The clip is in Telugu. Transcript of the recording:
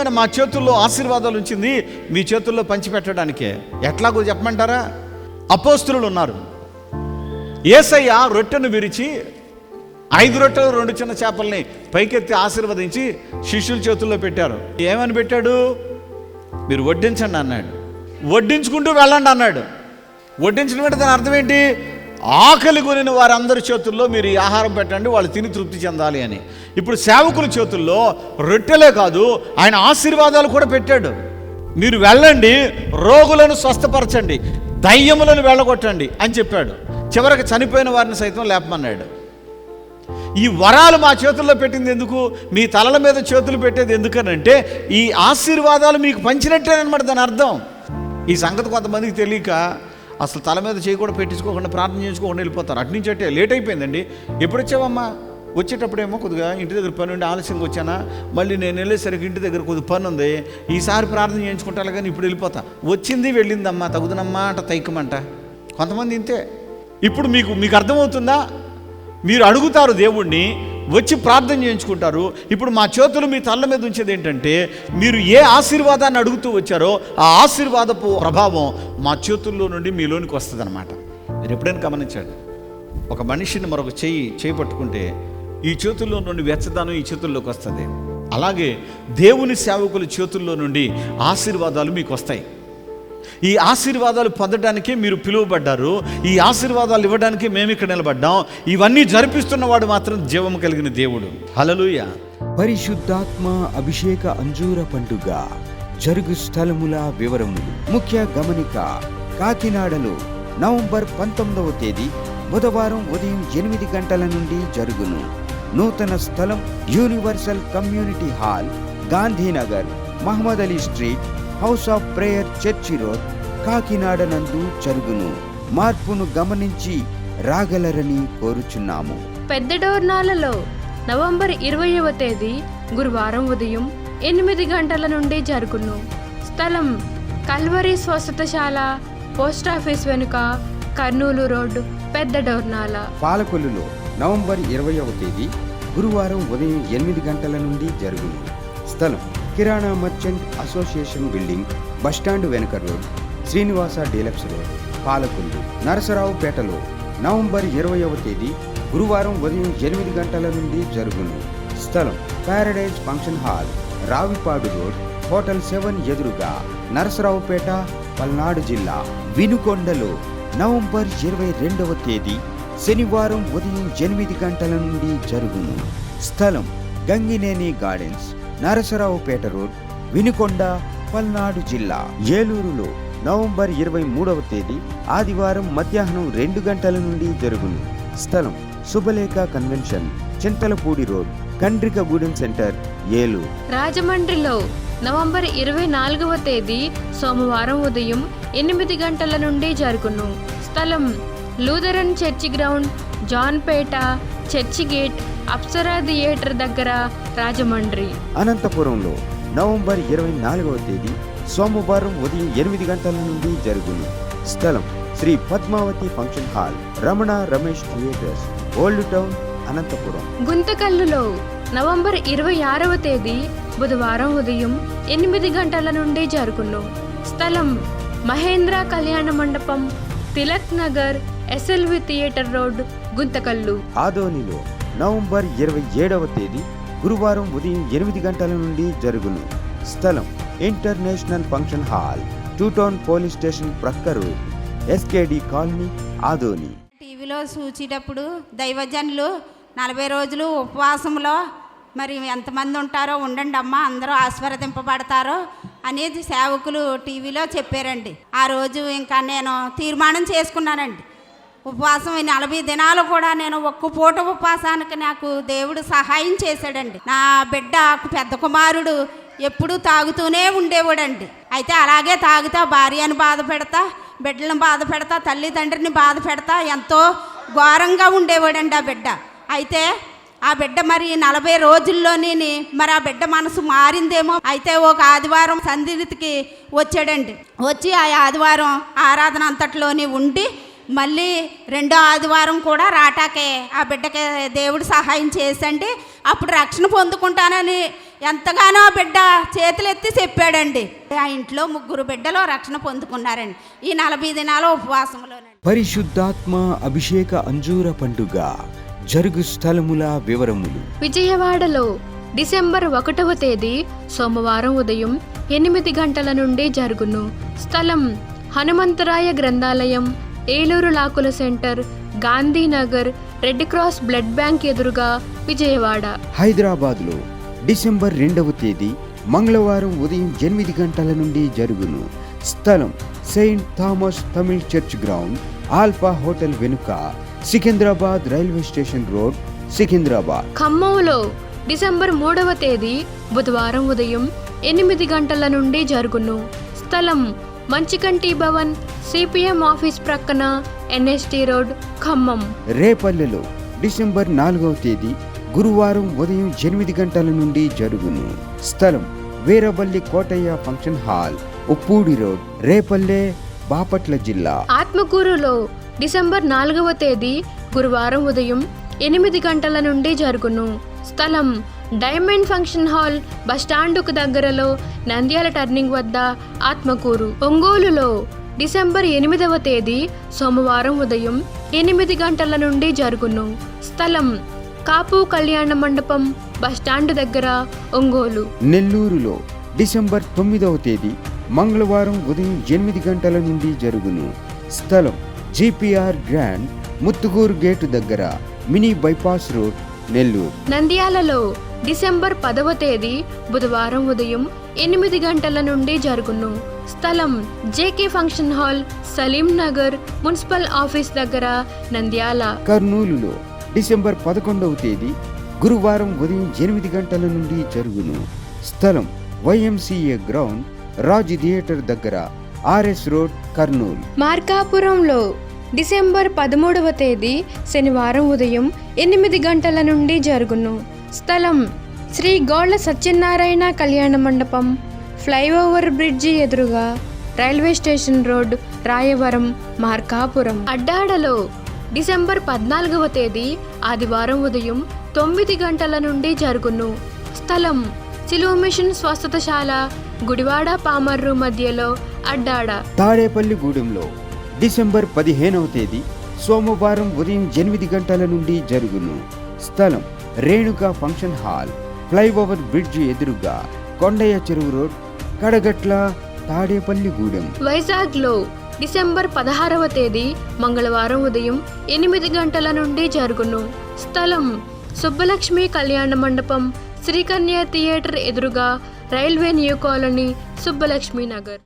విపరీతమైన మా చేతుల్లో ఆశీర్వాదాలు ఉంచింది మీ చేతుల్లో పంచిపెట్టడానికే. ఎట్లాగో చెప్పమంటారా? అపోస్తులు ఉన్నారు. ఏసయ్య రొట్టెను విరిచి ఐదు రొట్టెలు రెండు చిన్న చేపల్ని పైకెత్తి ఆశీర్వదించి శిష్యుల చేతుల్లో పెట్టారు. ఏమని పెట్టాడు? మీరు వడ్డించండి అన్నాడు. వడ్డించుకుంటూ వెళ్ళండి అన్నాడు. వడ్డించడం అంటే దాని అర్థం ఏంటి? ఆకలి కొనిన వారందరి చేతుల్లో మీరు ఈ ఆహారం పెట్టండి వాళ్ళు తిని తృప్తి చెందాలి అని. ఇప్పుడు సేవకుల చేతుల్లో రొట్టెలే కాదు ఆయన ఆశీర్వాదాలు కూడా పెట్టాడు. మీరు వెళ్ళండి రోగులను స్వస్థపరచండి దయ్యములను వెళ్ళగొట్టండి అని చెప్పాడు. చివరికి చనిపోయిన వారిని సైతం లేపమన్నాడు. ఈ వరాలు మా చేతుల్లో పెట్టింది ఎందుకు? మీ తలల మీద చేతులు పెట్టేది ఎందుకనంటే ఈ ఆశీర్వాదాలు మీకు పంచినట్టేనమాట దాని అర్థం. ఈ సంగతి కొంతమందికి తెలియక అసలు తల మీద చేయి కూడా పెట్టించుకోకుండా ప్రార్థన చేసుకోకుండా వెళ్ళిపోతారు. అటు నుంచి అట్టే లేట్ అయిపోయిందండి. ఎప్పుడు వచ్చావమ్మా? వచ్చేటప్పుడేమో కొద్దిగా ఇంటి దగ్గర పని ఉండి ఆలస్యంగా వచ్చానా? మళ్ళీ నేను వెళ్ళేసరికి ఇంటి దగ్గర కొద్ది పని ఉంది. ఈసారి ప్రార్థన చేయించుకుంటాను కానీ ఇప్పుడు వెళ్ళిపోతా. వచ్చింది వెళ్ళిందమ్మా తగుదనమ్మా అంట తైకమంట. కొంతమంది ఇంతే. ఇప్పుడు మీకు మీకు అర్థమవుతుందా? మీరు అడుగుతారు దేవుణ్ణి వచ్చి ప్రార్థన చేయించుకుంటారు. ఇప్పుడు మా చేతులు మీ తల్ల మీద ఉంచేది ఏంటంటే మీరు ఏ ఆశీర్వాదాన్ని అడుగుతూ వచ్చారో ఆ ఆశీర్వాదపు ప్రభావం మా చేతుల్లో నుండి మీలోనికి వస్తుంది అనమాట మీరు ఎప్పుడైనా గమనించండి ఒక మనిషిని మరొక చేయి చేయి పట్టుకుంటే ఈ చేతుల్లో నుండి వెచ్చదనం ఈ చేతుల్లోకి వస్తుంది. అలాగే దేవుని సేవకుల చేతుల్లో నుండి ఆశీర్వాదాలు మీకు వస్తాయి. ఈ ఆశీర్వాదాలు పొందడానికి మీరు పిలువబడ్డారు. ఈ ఆశీర్వాదాలు ఇవ్వడానికి మేము ఇక్కడ నిలబడ్డాం. ఇవన్నీ జరిపిస్తున్నవాడు మాత్రం జీవం కలిగిన దేవుడు. హలలుయ పరిశుద్ధాత్మ అభిషేక అంజూర పండుగ జరుగు స్థలముల వివరములు. ముఖ్య గమనిక కాకినాడలో నవంబర్ పంతొమ్మిదవ తేదీ బుధవారం ఉదయం ఎనిమిది గంటల నుండి జరుగును. నూతన స్థలం universal community hall Gandhinagar Mohammed Ali street house of prayer church road Kakinada నందు జరుగును. మార్పును గమనించి రాగలరని కోరుచున్నాము. పెద్ద డోర్నాలలో నవంబర్ ఇరవయవ తేదీ గురువారం ఉదయం ఎనిమిది గంటల నుండి జరుగును. స్థలం కల్వరి స్వస్థతశాల పోస్టాఫీస్ వెనుక కర్నూలు రోడ్డు పెద్ద డోర్నాల. పాలకొల్లులో నవంబర్ ఇరవైవ తేదీ గురువారం ఉదయం ఎనిమిది గంటల నుండి జరుగును. స్థలం కిరాణా merchant association building bus stand వెనుక road Srinivasa deluxe road Palakollu నరసరావుపేటలో November ఇరవయవ తేదీ గురువారం ఉదయం ఎనిమిది గంటల నుండి జరుగును. స్థలం paradise function hall Ravipadu road hotel seven ఎదురుగా నరసరావుపేట పల్నాడు జిల్లా వినుకొండలో నవంబర్ ఇరవై రెండవ తేదీ శనివారం ఉదయం ఎనిమిది గంటల నుండి జరుగును. స్థలం గంగినేని గార్డెన్స్. నరసరావుపేట రోడ్ వినుకొండ పల్నాడు జిల్లా. ఏలూరులో నవంబర్ ఇరవై మూడవ తేదీ ఆదివారం మధ్యాహ్నం రెండు గంటల నుండి జరుగును. స్థలం Shubhalekha convention Chintalapudi road Kandrikagudem center Eluru. రాజమండ్రిలో నవంబర్ ఇరవై నాలుగవ తేదీ సోమవారం ఉదయం ఎనిమిది గంటల నుండి జరుగును. స్థలం Lutheran church ground Janpet church gate Apsara theatre దగ్గర రాజమండ్రి. అనంతపురంలో నవంబర్ ఇరవై నాలుగవ తేదీ సోమవారం ఉదయం ఎనిమిది గంటల నుండి జరుగును. స్థలం Sri Padmavathi function hall Ramana Ramesh theatres old town Anantapur. గుంతకల్లులో November ఇరవై ఆరవ తేదీ బుధవారం ఉదయం ఎనిమిది గంటల నుండి జరుగును. స్థలం Mahendra Kalyana Mandapam Tilak Nagar SLV theatre road Guntakal. ఆదోనిలో నవంబర్ ఇరవై ఏడవ తేదీ గురువారం ఉదయం ఎనిమిది గంటల నుండి జరుగును. స్థలం international function hall two town police station ప్రక్క రోడ్ ఎస్కేడి కాలనీ ఆదోని. టీవీలో చూచేటప్పుడు దైవజనులు నలభై రోజులు ఉపవాసంలో మరి ఎంతమంది ఉంటారో ఉండండి అమ్మ అందరూ ఆశీర్వదింపబడతారో అనేది సేవకులు టీవీలో చెప్పారండి. ఆ రోజు ఇంకా నేను తీర్మానం చేసుకున్నానండి. ఉపవాసం నలభై దినాలు కూడా నేను ఒక్క పూట ఉపవాసానికి నాకు దేవుడు సహాయం చేశాడండి. నా బిడ్డ పెద్ద కుమారుడు ఎప్పుడూ తాగుతూనే ఉండేవాడండి. అయితే అలాగే తాగుతా భార్యను బాధ పెడతా బిడ్డలను బాధ పెడతా తల్లిదండ్రిని బాధ పెడతా ఎంతో ఘోరంగా ఉండేవాడండి ఆ బిడ్డ. అయితే ఆ బిడ్డ మరి నలభై రోజుల్లోనే మరి ఆ బిడ్డ మనసు మారిందేమో. అయితే ఒక ఆదివారం సంధికి వచ్చాడండి. వచ్చి ఆ ఆదివారం ఆరాధన అంతట్లోని ఉండి మళ్ళీ రెండో ఆదివారం కూడా రాటాకే ఆ బిడ్డకి దేవుడు సహాయం చేసండి. అప్పుడు రక్షణ పొందుకుంటానని ఎంతగానో బిడ్డ చేతులెత్తి చెప్పాడండి. ఆ ఇంట్లో ముగ్గురు బిడ్డలు రక్షణ పొందుకున్నారండి. ఈ నలభై దినాల ఉపవాసంలోనండి. పరిశుద్ధాత్మ అభిషేక అంజూర పండుగ జరుగు స్థలముల వివరములు. విజయవాడలో డిసెంబర్ ఒకటవ తేదీ సోమవారం ఉదయం ఎనిమిది గంటల నుండి జరుగును. స్థలం హనుమంతరాయ గ్రంథాలయం Eluru లాకుల center Gandhinagar red cross blood bank ఎదురుగా విజయవాడ. హైదరాబాద్లో డిసెంబర్ రెండవ తేదీ మంగళవారం ఉదయం ఎనిమిది గంటల నుండి జరుగును. స్థలం Saint Thomas Tamil church ground Alpha hotel వెనుక Secunderabad railway station road Secunderabad. ఖమ్మంలో డిసెంబర్ మూడవ తేదీ బుధవారం ఉదయం ఎనిమిది గంటల నుండి జరుగును. స్థలం మంచికంటి భవన్ సిపిఎం ఆఫీస్ ప్రక్కన ఎన్ఎస్టి రోడ్ ఖమ్మం. రేపల్లెలో డిసెంబర్ నాలుగవ తేదీ గురువారం ఉదయం ఎనిమిది గంటల నుండి జరుగును. స్థలం Veeravalli Kotaiah function hall Uppudi road Repalle Bapatla జిల్లా. ఆత్మకూరులో డిసెంబర్ నాలుగవ తేదీ గురువారం ఉదయం ఎనిమిది గంటల నుండి జరుగును. స్థలం డైమండ్ ఫంక్షన్ హాల్ బస్టాండుకు దగ్గరలో నంద్యాల టర్నింగ్ వద్ద ఆత్మకూరు. ఒంగోలులో డిసెంబర్ ఎనిమిదవ తేదీ సోమవారం ఉదయం ఎనిమిది గంటల నుండి జరుగును. స్థలం కాపు కళ్యాణ మండపం బస్టాండ్ దగ్గర ఒంగోలు. నెల్లూరులో డిసెంబర్ తొమ్మిదవ తేదీ మంగళవారం ఉదయం ఎనిమిది గంటల నుండి జరుగును. స్థలం జిపిఆర్ గ్రాండ్ ముత్తుగూరు గేటు దగ్గర మినీ బైపాస్ రోడ్ నెల్లూరు. నంద్యాలలో డిసెంబర్ పదవ తేదీ బుధవారం ఉదయం ఎనిమిది గంటల నుండి జరుగును. స్థలం JK function hall Salim Nagar municipal office దగ్గర నంద్యాల. కర్నూలులో డిసెంబర్ పదకొండవ తేదీ గురువారం ఉదయం ఎనిమిది గంటల నుండి జరుగును. స్థలం వైఎంసీఏ గ్రౌండ్ రాజ్ థియేటర్ దగ్గర ఆర్ఎస్ రోడ్ కర్నూలు. మార్కాపురంలో డిసెంబర్ పదమూడవ తేదీ శనివారం ఉదయం ఎనిమిది గంటల నుండి జరుగును. స్థలం శ్రీ గోళ్ళ సత్యనారాయణ కళ్యాణ మండపం ఫ్లైఓవర్ బ్రిడ్జి ఎదురుగా railway station road Rayavaram Markapuram. అడ్డాడలో December పద్నాలుగవ తేదీ ఆదివారం ఉదయం తొమ్మిది గంటల నుండి జరుగును. స్థలం సిలువ మిషన్ స్వస్థతశాల గుడివాడ పామర్రు మధ్యలో అడ్డాడ. తాడేపల్లిగూడెంలో డిసెంబర్ పదిహేనవ తేదీ సోమవారం ఉదయం ఎనిమిది గంటల నుండి జరుగును. స్థలం Renuka function hall flyover bridge ఎదురుగా కొండయ్య చెరువు రోడ్ కడగట్ల తాడేపల్లిగూడెం వైజాగ్లో డిసెంబర్ పదహారవ తేదీ మంగళవారం ఉదయం ఎనిమిది గంటల నుండి జరుగును. స్థలం సుబ్బలక్ష్మి కళ్యాణ మండపం శ్రీకన్య థియేటర్ ఎదురుగా railway new colony Subbalakshmi Nagar